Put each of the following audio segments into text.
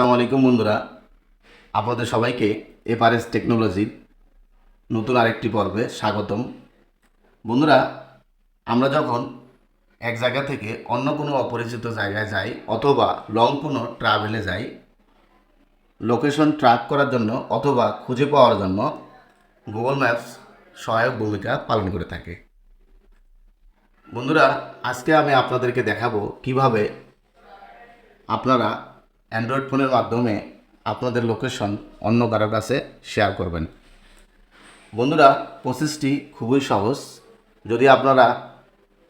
আসসালামু আলাইকুম বন্ধুরা। আপনাদের সবাইকে এপারেস টেকনোলজির নতুন আরেকটি পর্বে স্বাগতম। বন্ধুরা, আমরা যখন এক জায়গা থেকে অন্য কোনো অপরিচিত জায়গায় যাই অথবা লং কোনো ট্রাভেলে যাই লোকেশন ট্র্যাক করার জন্য অথবা খুঁজে পাওয়ার জন্য গুগল ম্যাপস সহায়ক ভূমিকা পালন করে থাকে। বন্ধুরা, আজকে আমি আপনাদেরকে দেখাবো কীভাবে আপনারা অ্যান্ড্রয়েড ফোনের মাধ্যমে আপনাদের লোকেশন অন্য কারোর কাছে শেয়ার করবেন। বন্ধুরা প্রসেসটি খুবই সহজ। যদি আপনারা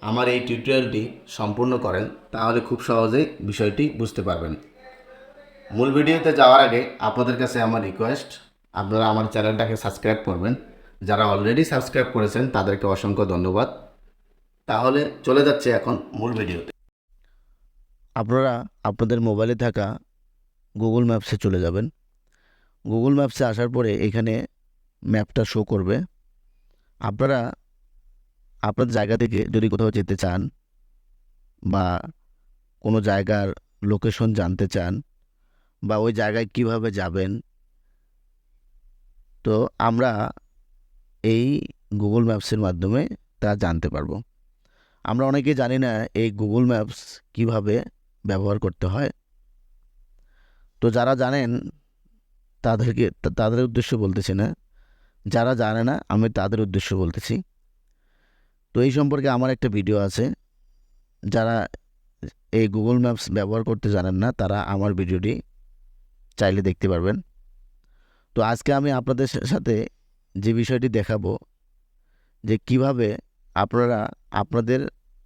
আমার এই টিউটোরিয়ালটি সম্পূর্ণ করেন, তাহলে খুব সহজেই বিষয়টি বুঝতে পারবেন। মূল ভিডিওতে যাওয়ার আগে আপনাদের কাছে আমার রিকোয়েস্ট আপনারা আমার চ্যানেলটাকে সাবস্ক্রাইব করবেন। যারা অলরেডি সাবস্ক্রাইব করেছেন, তাদেরকে অসংখ্য ধন্যবাদ। তাহলে চলে যাচ্ছে এখন মূল ভিডিওতে। আপনারা আপনাদের মোবাইলে থাকা গুগল ম্যাপসে চলে যাবেন। গুগল ম্যাপসে আসার পরে এখানে ম্যাপটা শো করবে। আপনারা আপনার জায়গা থেকে যদি কোথাও যেতে চান বা কোনো জায়গার লোকেশন জানতে চান বা ওই জায়গায় কীভাবে যাবেন, তো আমরা এই গুগল ম্যাপসের মাধ্যমে তা জানতে পারব। আমরা অনেকেই জানি না এই গুগল ম্যাপস কীভাবে ব্যবহার করতে হয়। তো যারা জানেন, তাদেরকে তাদের উদ্দেশ্য বলতেছি না। যারা জানে না, আমি তাদের উদ্দেশ্য বলতেছি। তো এই সম্পর্কে আমার একটা ভিডিও আছে। যারা এই গুগল ম্যাপস ব্যবহার করতে জানেন না, তারা আমার ভিডিওটি চাইলে দেখতে পারবেন। তো আজকে আমি আপনাদের সাথে যে বিষয়টি দেখাবো, যে কীভাবে আপনারা আপনাদের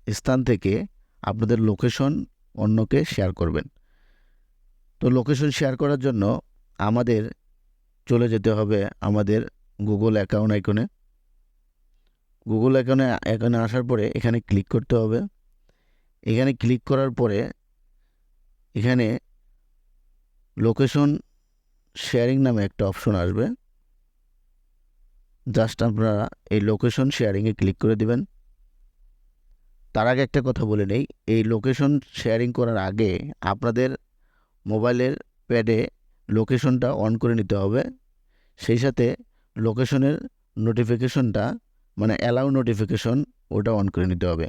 স্থান থেকে আপনাদের লোকেশন অন্যকে শেয়ার করবেন। তো লোকেশন শেয়ার করার জন্য আমাদের চলে যেতে হবে আমাদের গুগল অ্যাকাউন্ট আইকনে গুগল অ্যাকাউন্টে অ্যাকাউন্টে আসার পরে এখানে ক্লিক করতে হবে। এখানে ক্লিক করার পরে এখানে লোকেশন শেয়ারিং নামে একটা অপশন আসবে। জাস্ট আপনারা এই লোকেশন শেয়ারিংয়ে ক্লিক করে দিবেন। তার আগে একটা কথা বলে নেই, এই লোকেশন শেয়ারিং করার আগে আপনাদের মোবাইলের প্যাডে লোকেশনটা অন করে নিতে হবে। সেই সাথে লোকেশনের নোটিফিকেশনটা মানে অ্যালাউ নোটিফিকেশন ওটা অন করে নিতে হবে।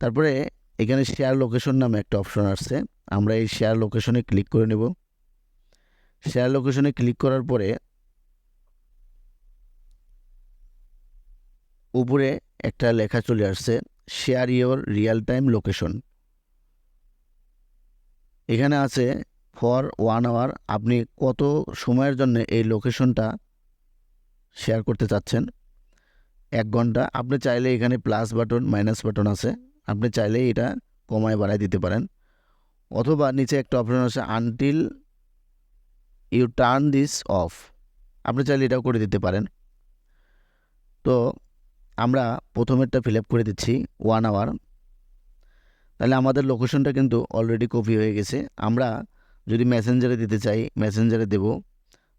তারপরে এখানে শেয়ার লোকেশন নামে একটা অপশন আসছে। আমরা এই শেয়ার লোকেশনে ক্লিক করে নেব। শেয়ার লোকেশনে ক্লিক করার পরে উপরে একটা লেখা চলে আসছে share your real time location এখানে আছে ফর ওয়ান আওয়ার আপনি কত সময়ের জন্য এই লোকেশনটা শেয়ার করতে চাচ্ছেন? এক ঘণ্টা। আপনি চাইলে এখানে প্লাস বাটন মাইনাস বাটন আছে। আপনি চাইলে এটা কমায় বাড়ায় দিতে পারেন। অথবা নিচে একটা অপশন আছে until you turn this off আপনি চাইলে এটাও করে দিতে পারেন। তো আমরা প্রথমেরটা ফিল আপ করে দিচ্ছি ওয়ান আওয়ার তাহলে আমাদের লোকেশনটা কিন্তু অলরেডি কপি হয়ে গেছে। আমরা যদি মেসেঞ্জারে দিতে চাই মেসেঞ্জারে দেব।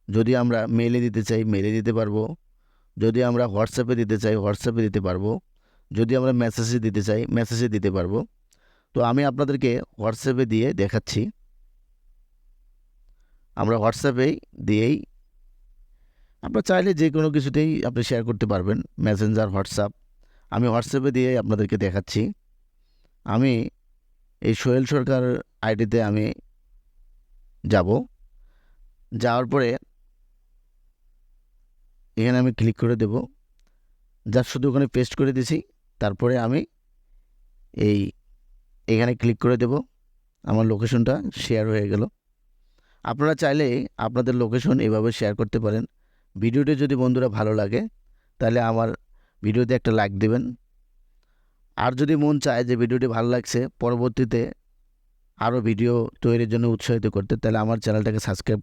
যদি আমরা মেলে দিতে চাই মেলে দিতে পারব। যদি আমরা হোয়াটসঅ্যাপে দিতে চাই হোয়াটসঅ্যাপে দিতে পারব। যদি আমরা মেসেজে দিতে চাই মেসেজে দিতে পারব। তো আমি আপনাদেরকে হোয়াটসঅ্যাপে দিয়ে দেখাচ্ছি। আমরা হোয়াটসঅ্যাপেই দিয়েই আপনার চাইলে যে কোনো কিছুতেই আপনি শেয়ার করতে পারবেন। মেসেঞ্জার হোয়াটসঅ্যাপ আমি হোয়াটসঅ্যাপে দিয়ে আপনাদেরকে দেখাচ্ছি। আমি এই সোহেল সরকার আইডিতে আমি যাব। যাওয়ার পরে এখানে আমি ক্লিক করে দেব। জাস্ট শুধু ওখানে পেস্ট করে দিছি। তারপরে আমি এই এখানে ক্লিক করে দেব। আমার লোকেশনটা শেয়ার হয়ে গেল। আপনারা চাইলে আপনাদের লোকেশন এভাবে শেয়ার করতে পারেন। ভিডিওটি যদি বন্ধুরা ভালো লাগে, তাহলে আমার ভিডিওতে একটা লাইক দেবেন। আর যদি মন চায় যে ভিডিওটি ভালো লাগছে, পরবর্তীতে আরও ভিডিও তৈরির জন্য উৎসাহিত করতে, তাহলে আমার চ্যানেলটাকে সাবস্ক্রাইব